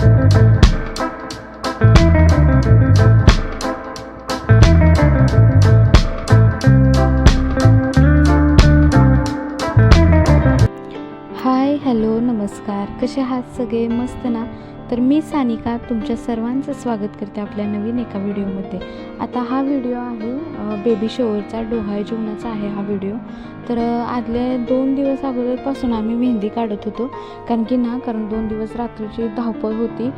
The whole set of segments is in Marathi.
हाय हॅलो नमस्कार. कसे आहात सगळे? मस्त ना? तर मी सानिका तुमच्या सर्वांचं स्वागत करते आपल्या नवीन एका व्हिडिओमध्ये. आता हा व्हिडिओ आहे बेबी शोवरचा डोहाळ जेवणाचा आहे हा व्हिडिओ. तर आदले आदल्या दोन दिवस अगोदरपासून आम्ही मेहंदी काढत होतो. कारण की ना कारण दोन दिवस रात्रीची धावपळ होती.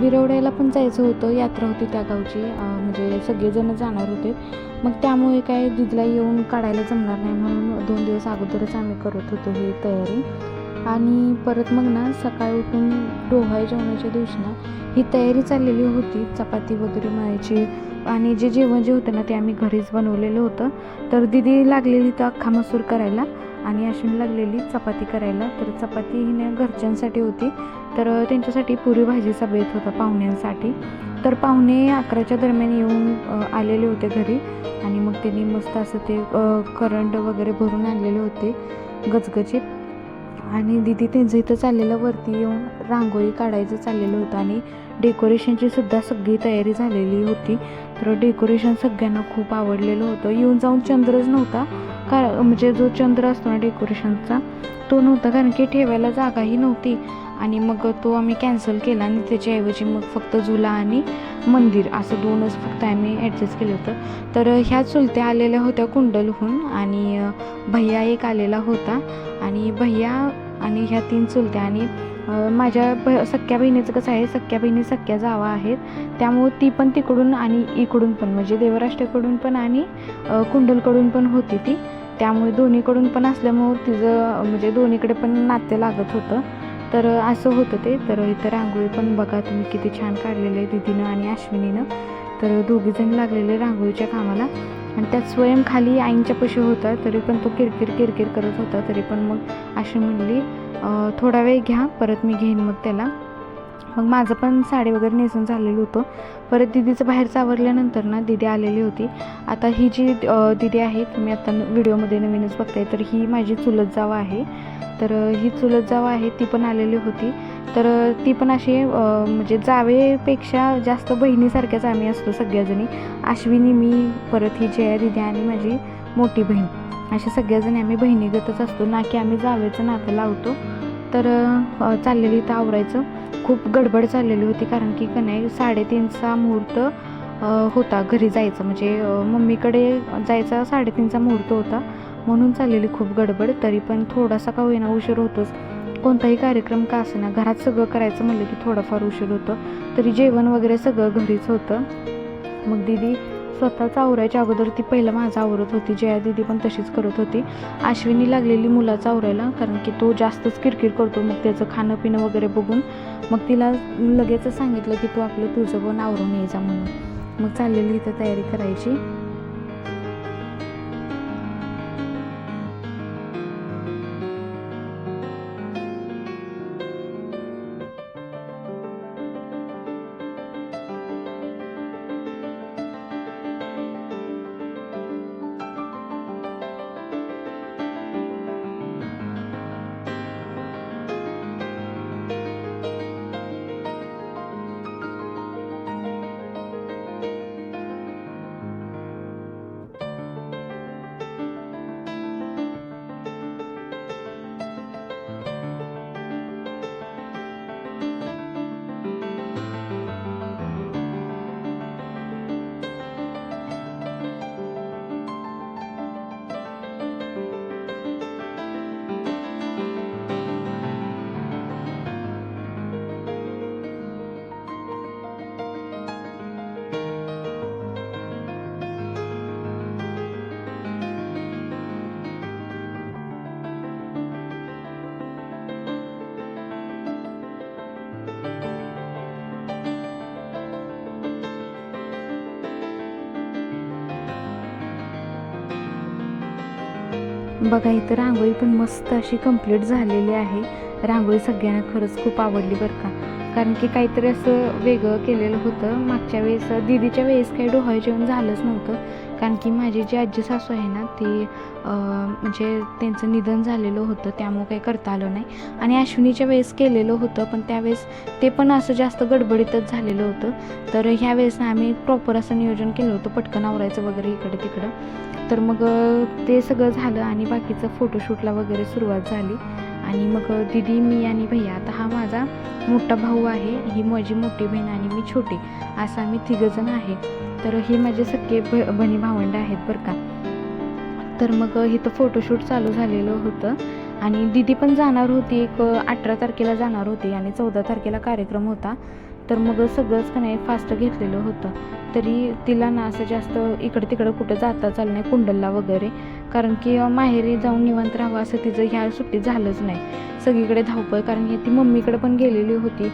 विरवड्याला पण जायचं होतं यात्रा होती त्या गावची. म्हणजे सगळेजण जाणार होते. मग त्यामुळे काय दिदीला येऊन काढायला जमणार नाही म्हणून दोन दिवस अगोदरच आम्ही करत होतो ही तयारी. आणि परत मग ना सकाळी उठून डोहाय जेवणाच्या दिवशी ना ही तयारी चाललेली होती. चपाती वगैरे मळायची आणि जे जेवण जे होतं ना ते आम्ही घरीच बनवलेलं होतं. तर दिदी लागलेली तर अख्खा मसूर करायला आणि अश्विन लागलेली चपाती करायला. तर चपाती हिने घरच्यांसाठी होती. तर त्यांच्यासाठी पुरी भाजीचा बेत होता पाहुण्यांसाठी. तर पाहुणे अकराच्या दरम्यान येऊन आलेले होते घरी आणि मग त्यांनी मस्त असं ते करंट वगैरे भरून आणलेले होते. गजगजीत आणि दिदी त्यांचं इथं चाललेलं वरती येऊन रांगोळी काढायचं चाललेलं होतं आणि डेकोरेशनची सुद्धा सगळी तयारी झालेली होती. तर डेकोरेशन सगळ्यांना खूप आवडलेलं होतं. येऊन जाऊन चंद्रच नव्हता. का म्हणजे जो चंद्र असतो ना डेकोरेशनचा तो नव्हता कारण की ठेवायला जागाही नव्हती. आणि मग तो आम्ही कॅन्सल केला आणि त्याच्याऐवजी मग फक्त झुला आणि मंदिर असं दोनच फक्त आम्ही ॲडजस्ट केलं होतं. तर ह्या चुलत्या आलेल्या होत्या कुंडलहून आणि भैया एक आलेला होता. आणि भैया आणि ह्या तीन चुलत्या आणि माझ्या ब सख्या बहिणीचं कसं आहे सख्या बहिणी सख्या जावा आहेत. त्यामुळं ती पण तिकडून आणि इकडून पण म्हणजे देवराष्ट्राकडून पण आणि कुंडलकडून पण होती ती. त्यामुळे दोन्हीकडून पण असल्यामुळं तिचं म्हणजे दोन्हीकडे पण नाते लागत होतं. तर असं होतं ते. तर इथं रांगोळी पण बघा तुम्ही किती छान काढलेलं आहे दिदीनं आणि अश्विनीनं. तर दोघीजण लागलेले रांगोळीच्या कामाला. आणि त्यात स्वयं खाली आईंच्या पशी होता तरी पण तो किरकिर किरकिर करत होता. तरी पण मग अशी म्हणली थोडा वेळ घ्या परत मी घेईन मग त्याला. मग माझं पण साडी वगैरे नेसून झालेलं होतं. परत दिदीचं बाहेरचं आवरल्यानंतर ना दिदी आलेली होती. आता ही जी दिदी आहे तुम्ही आता व्हिडिओमध्ये नवीनच बघताय तर ही माझी चुलत जावा आहे. तर ही चुलत जावा आहे ती पण आलेली होती. तर ती पण अशी म्हणजे जावेपेक्षा जास्त बहिणीसारख्याच आम्ही असतो सगळ्याजणी. अश्विनी मी परत ही जया दिदी आणि माझी मोठी बहीण. अशा सगळ्याजणी आम्ही बहिणीगतच असतो. ना की आम्ही जावेचं नातं लावतो. तर चाललेली इथं आवरायचं. खूप गडबड चाललेली होती कारण की का नाही साडेतीनचा मुहूर्त होता घरी जायचं. म्हणजे मम्मीकडे जायचा साडेतीनचा मुहूर्त होता. म्हणून चाललेली खूप गडबड. तरी पण थोडासा का होईना उशीर होतोच. कोणताही कार्यक्रम का असेना घरात सगळं करायचं म्हणलं की थोडाफार उशीर होतं. तरी जेवण वगैरे सगळं घरीच होतं. मग दिदी स्वतःच आवरायच्या अगोदर ती पहिलं माझं आवरत होती. जया दिदी पण तशीच करत होती. अश्विनी लागलेली मुलाचं आवरायला कारण की तो जास्तच किरकिर करतो. मग त्याचं खाणं पिणं वगैरे बघून मग तिला लगेच सांगितलं की तू आपलं तुझं पण आवरून ये जा म्हणून. मग चाललेली इथं तयारी करायची. बघा इथं रांगोळी पण मस्त अशी कंप्लीट झालेली आहे. रांगोळी सगळ्यांना खरंच खूप आवडली बरं का. कारण की काहीतरी असं वेगळं केलेलं होतं. मागच्या वेळेस दिदीच्या वेळेस काही डोहाळे जेवण झालंच नव्हतं. कारण की माझी जी आजी सासू आहे ना ती म्हणजे त्यांचं निधन झालेलं होतं. त्यामुळे काही करता आलं नाही. आणि अश्विनीच्या वेळेस केलेलं होतं पण त्यावेळेस ते पण असं जास्त गडबडीतच झालेलं होतं. तर ह्या वेळेस ना आम्ही प्रॉपर असं नियोजन केलं होतं पटकन आवरायचं वगैरे इकडे तिकडं. तर मग ते सगळं झालं आणि बाकीचं फोटोशूटला वगैरे सुरुवात झाली. आणि मग दिदी मी आणि भैया आता हा माझा मोठा भाऊ आहे. ही माझी मोठी बहीण आणि मी छोटी. असं आम्ही तिघंजण आहे. तर हे माझे सख्खे भ बहिणी भावंड आहेत बरं का. तर मग इथं फोटोशूट चालू झालेलं होतं. आणि दिदी पण जाणार होती. एक अठरा तारखेला जाणार होती आणि चौदा तारखेला कार्यक्रम होता. तर मग सगळंच का नाही फास्ट घेतलेलं होतं. तरी तिला ना असं जास्त इकडं तिकडं कुठं जाता चाललं नाही कुंडलला वगैरे. कारण की माहेरी जाऊन निवांत राहावं असं तिचं ह्या सुट्टीत झालंच नाही. सगळीकडे धावपळ कारण की ती मम्मीकडे पण गेलेली होती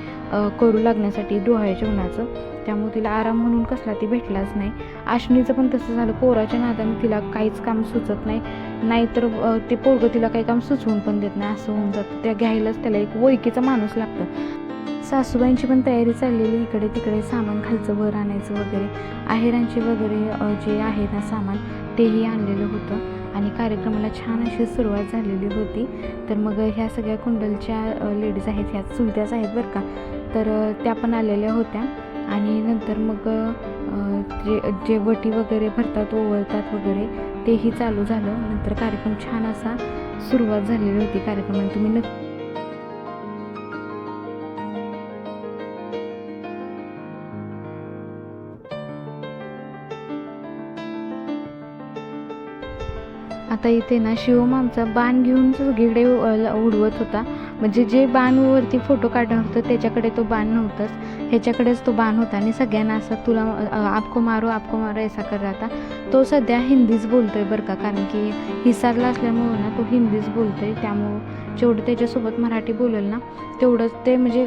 करू लागण्यासाठी डोहाळ्याच्या जेवणाचं. त्यामुळे तिला आराम म्हणून कसला ती भेटलाच नाही. आश्नीचं पण तसं झालं. पोराच्या नादाने तिला काहीच काम सुचत नाही. नाहीतर ते पोरगं तिला काही काम सुचवून पण देत नाही. असं होऊन जातं. त्या घ्यायलाच त्याला एक ओळखीचा माणूस लागतं. सासूबाईंची पण तयारी चाललेली. इकडे तिकडे सामान खालचं वर आणायचं वगैरे. आहेरांचे वगैरे जे आहे ना सामान तेही आणलेलं होतं. कार्यक्रमाला छान अशी सुरुवात झालेली होती. तर मग ह्या सगळ्या कुंडलच्या लेडीज आहेत ह्या चुलत्याच आहेत बरं का. तर त्या पण आलेल्या होत्या. आणि नंतर मग जे जे वटी वगैरे भरतात ओवळतात वगैरे तेही चालू झालं. नंतर कार्यक्रम छान असा सुरुवात झालेली होती कार्यक्रमाला. तुम्ही नक्की आता इथे ना शिवम आमचा बाण घेऊन सगळीकडे उडवत होता. म्हणजे जे बाणवरती फोटो काढणार होतं त्याच्याकडे तो बाण नव्हताच. ह्याच्याकडेच तो बाण होता आणि सगळ्यांना असा तुला आपको मारो आपको मारो ऐसा कर राहता तो सध्या हिंदीच बोलतोय बरं का कारण की हिसारला असल्यामुळं ना तो हिंदीच बोलतोय. त्यामुळं जेवढं त्याच्यासोबत मराठी बोलेल ना तेवढंच ते म्हणजे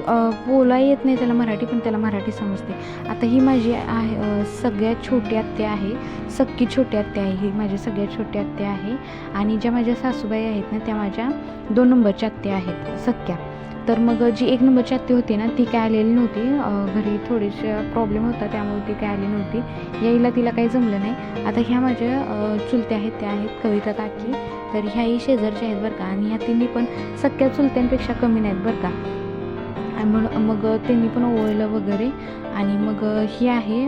बोला येत नाही त्याला मराठी पण त्याला मराठी समजते. आता ही माझी आहे सगळ्यात छोटी आत्या आहे. सक्की छोटी आत्या आहे ही माझी सगळ्यात छोटी आत्या आहे. आणि ज्या माझ्या सासूबाई आहेत ना त्या माझ्या दोन नंबरच्या आत्या आहेत सख्या तर मग जी एक नंबरची आत्ती होती ना ती काय आलेली नव्हती. घरी थोडीशा प्रॉब्लेम होता त्यामुळे ती काय आली नव्हती. यायला तिला काही जमलं नाही. आता ह्या माझ्या चुलत्या आहेत त्या आहेत कविता काकी. तर ह्याही शेजारच्या आहेत बरं का. आणि ह्या तिन्ही पण सख्या चुलत्यांपेक्षा कमी नाहीत बरं का. आणि मग मग त्यांनी पण ओवळलं वगैरे. आणि मग ही आहे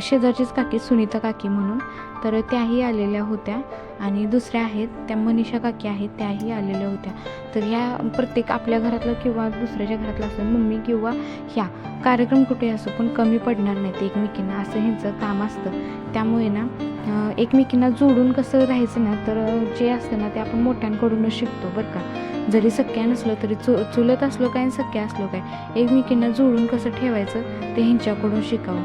शेजारचीच काकी सुनीता काकी म्हणून. तर त्याही आलेल्या होत्या. आणि दुसऱ्या आहेत त्या मनीषा काकी आहेत त्याही आलेल्या होत्या. तर ह्या प्रत्येक आपल्या घरातलं किंवा दुसऱ्याच्या घरातलं असं मम्मी किंवा ह्या कार्यक्रम कुठे असो पण कमी पडणार नाहीत एकमेकींना. असं ह्यांचं काम असतं. त्यामुळे ना एकमेकींना जोडून कसं राहायचं ना तर जे असतं ना ते आपण मोठ्यांकडूनच शिकतो बरं का. जरी सख्या नसलो तरी चु चुलत असलो काय आणि सख्या असलो काय एकमेकींना जोडून कसं ठेवायचं ते ह्यांच्याकडून शिकावं.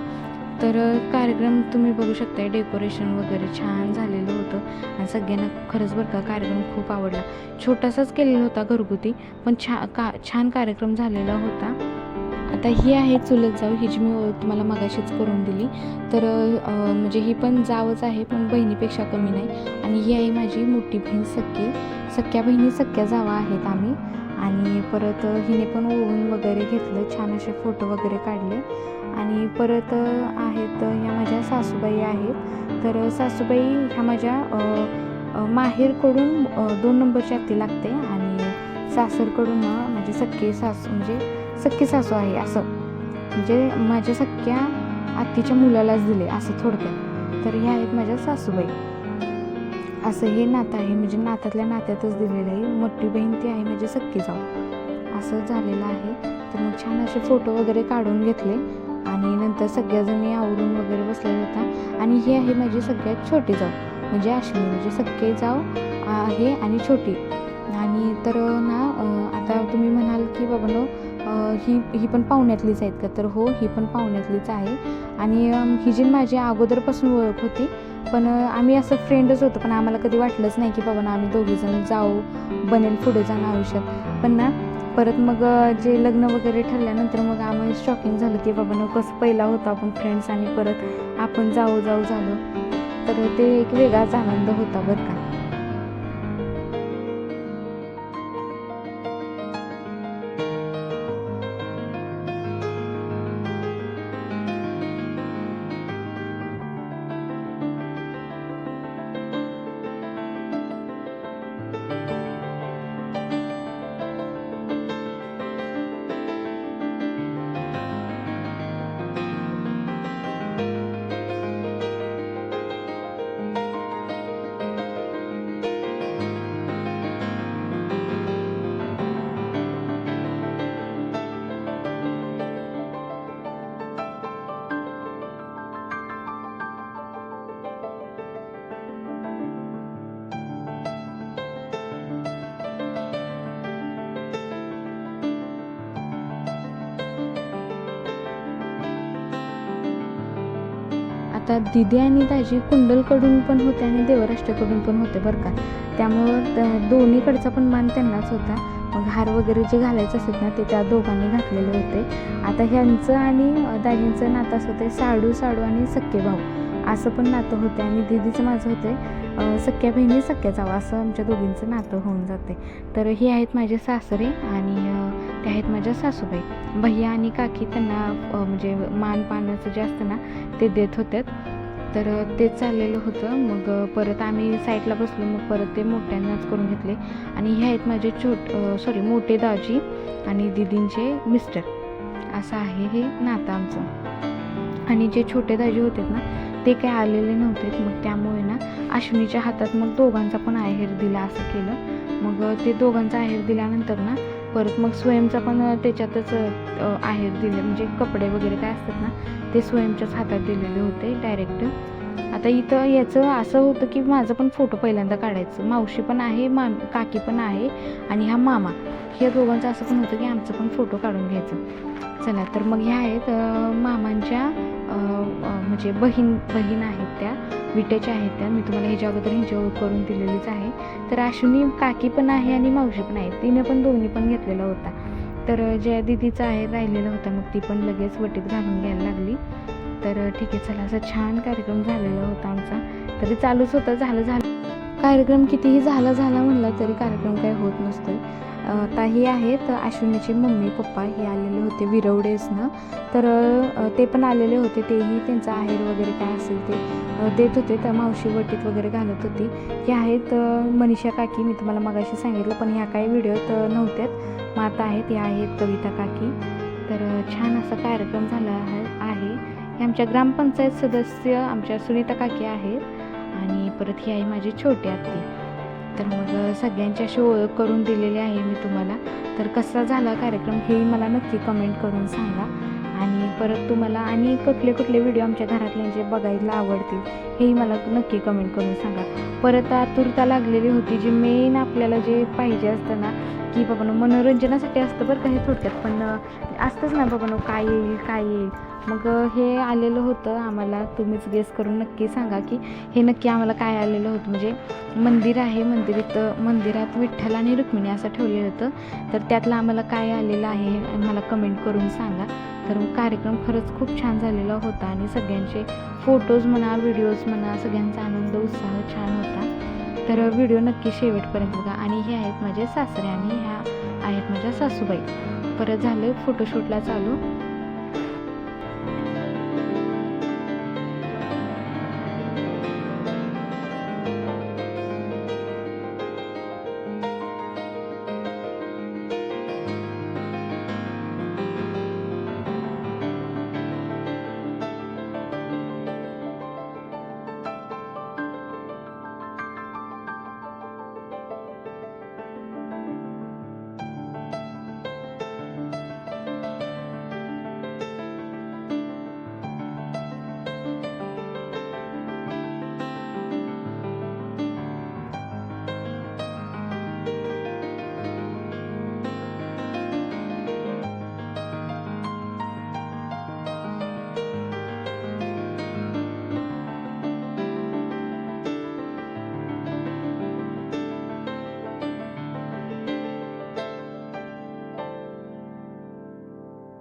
तर कार्यक्रम तुम्ही बघू शकताय डेकोरेशन वगैरे छान झालेलं होतं आणि सगळ्यांना खरंच बरं का कार्यक्रम खूप आवडला. छोटासाच केलेला होता घरगुती पण छा का छान कार्यक्रम झालेला होता. आता ही आहे चुलत जाऊ हिची मी ओळख तुम्हाला मगाशीच करून दिली. तर म्हणजे ही पण जावच आहे पण बहिणीपेक्षा कमी नाही. आणि ही आहे माझी मोठी बहीण सख्खी. सख्या बहिणी सख्या जावा आहेत आम्ही. आणि परत हिने पण ओवून वगैरे घेतलं छान असे फोटो वगैरे काढले. आणि परत आहेत ह्या माझ्या सासूबाई आहेत. तर सासूबाई ह्या माझ्या माहेरकडून दोन नंबरची आत्ती लागते. आणि सासरकडून ना माझी सख्खी सासू म्हणजे सख्खी सासू आहे असं. म्हणजे माझ्या सख्ख्या आत्तीच्या मुलालाच दिले असं थोडक्यात. तर ह्या आहेत माझ्या सासूबाई. असं हे नातं आहे म्हणजे नात्यातल्या नात्यातच दिलेलं आहे. मोठी बहीण ती आहे माझी सख्खी जाऊ असं झालेलं आहे. तर मग छान असे फोटो वगैरे काढून घेतले. आणि नंतर सगळ्याजणी आवरून वगैरे बसलेला होता. आणि ही आहे माझी सगळ्यात छोटी जाऊ म्हणजे अश्विनी म्हणजे सख्खे जाऊ आहे आणि छोटी. आणि तर ना आता तुम्ही म्हणाल की बाबांनो ही ही पण पाहुण्यातलीच आहेत का? तर हो ही पण पाहुण्यातलीच आहे. आणि ही जी माझी अगोदरपासून ओळख होती पण आम्ही असं फ्रेंडच होतो पण आम्हाला कधी वाटलंच नाही की बाबा ना आम्ही दोघीजण जाऊ बनेल पुढे जाणं आयुष्यात. पण ना परत मग जे लग्न वगैरे ठरल्यानंतर मग आम्ही शॉकिंग झालं की बाबा नो कसं पहिला होतो आपण फ्रेंड्स आणि परत आपण जाऊ जाऊ झालो. तर ते एक वेगळाच आनंद होता बरं का. आता दिदी आणि दाजी कुंडलकडून पण होते आणि देवराष्ट्राकडून पण होते बरं का. त्यामुळं दोन्हीकडचा पण मान त्यांनाच होता. मग हार वगैरे जे घालायचं असत ना ते त्या दोघांनी घातलेले होते. आता ह्यांचं आणि दाजींचं नातं असं होतं साडू साडू आणि सख्खे भाऊ. असं पण नातं होतं आणि दिदीचं माझं होते सख्या बहिणी सख्या जावं असं आमच्या दोघींचं नातं होऊन जाते तर हे आहेत माझे सासरे आणि ते आहेत माझ्या सासूबाई. भैया आणि काकी त्यांना म्हणजे मान पानाचं जे असतं ना ते देत होत्यात. तर ते चाललेलं होतं. मग परत आम्ही साईडला बसलो मग परत ते मोठ्यांनाच करून घेतले. आणि हे आहेत माझे छोट सॉरी मोठे दाजी आणि दिदींचे मिस्टर असं आहे हे नातं आमचं. आणि जे छोटे दाजी होते ना ते काय आलेले नव्हते. मग त्यामुळे ना अश्विनीच्या हातात मग दोघांचा पण आहेर दिला असं केलं. मग ते दोघांचा आहेर दिल्यानंतर ना परत मग स्वयंचा पण त्याच्यातच आहेर दिले. म्हणजे कपडे वगैरे काय असतात ना ते स्वयंच्याच हातात दिलेले होते डायरेक्ट आता इथं याचं असं होतं की माझं पण फोटो पहिल्यांदा काढायचं. मावशी पण आहे मा काकी पण आहे आणि हा मामा. ह्या दोघांचं असं पण होतं की आमचं पण फोटो काढून घ्यायचं. चला तर मग ह्या आहेत मामांच्या म्हणजे बहीण बहीण आहेत त्या विट्याच्या आहेत त्या. मी तुम्हाला ह्याच्या अगोदर ह्यांची ओळख करून दिलेलीच आहे. तर अश्विनी काकी पण आहे आणि मावशी पण आहे तिने पण दोन्ही पण घेतलेला होता. तर ज्या दिदीचा आहे राहिलेला होता मग ती पण लगेच वटीत घालून घ्यायला लागली. तर ठीक आहे चला. असा छान कार्यक्रम झालेला होता आमचा. तरी चालूच होता झालं झालं. कार्यक्रम कितीही झाला झाला म्हणला तरी कार्यक्रम काही होत नसतो ताही आहेत अश्विनीची मम्मी पप्पा हे आलेले होते विरवडेसनं. तर ते पण आलेले होते तेही त्यांचं आहेर वगैरे काय असेल ते देत होते. त्या मावशी वटीत वगैरे घालत होती. हे आहेत मनीषा काकी मी तुम्हाला मगाशी सांगितलं पण ह्या काही व्हिडिओत नव्हत्यात. मग आता आहेत या आहेत कविता काकी. तर छान असा कार्यक्रम झाला आहे. हे आमच्या ग्रामपंचायत सदस्य आमच्या सुनीता काकी आहेत आणि परत ही आहे माझी छोटी आत्ती. तर मग अ, सगळ्यांची अशी ओळख करून दिलेली आहे मी तुम्हाला. तर कसा झाला कार्यक्रम हेही मला नक्की कमेंट करून सांगा. आणि परत तुम्हाला आणि कुठले कुठले व्हिडिओ आमच्या घरातल्यांचे बघायला आवडतील हेही मला नक्की कमेंट करून सांगा. परत आतुरता लागलेली होती जी मेन आपल्याला जे पाहिजे असतं ना की बाबांनो मनोरंजनासाठी असतं बरं का हे थोडक्यात पण असतंच ना बाबांनो काय येईल काय येईल. मग हे आलेलं होतं आम्हाला तुम्हीच गेस करून नक्की सांगा की हे नक्की आम्हाला काय आलेलं होतं. म्हणजे मंदिर आहे मंदिरात मंदिरात विठ्ठल आणि रुक्मिणी असं ठेवलेलं होतं. तर त्यातलं आम्हाला काय आलेलं आहे मला कमेंट करून सांगा. तर कार्यक्रम खरंच खूप छान झालेला होता आणि सगळ्यांचे फोटोज म्हणा व्हिडिओज म्हणा सगळ्यांचा आनंद उत्साह छान होता. तर व्हिडिओ नक्की शेवटपर्यंत बघा. आणि हे आहेत माझे सासरे आणि ह्या आहेत माझ्या सासूबाई. परत झालं फोटोशूटला चालू.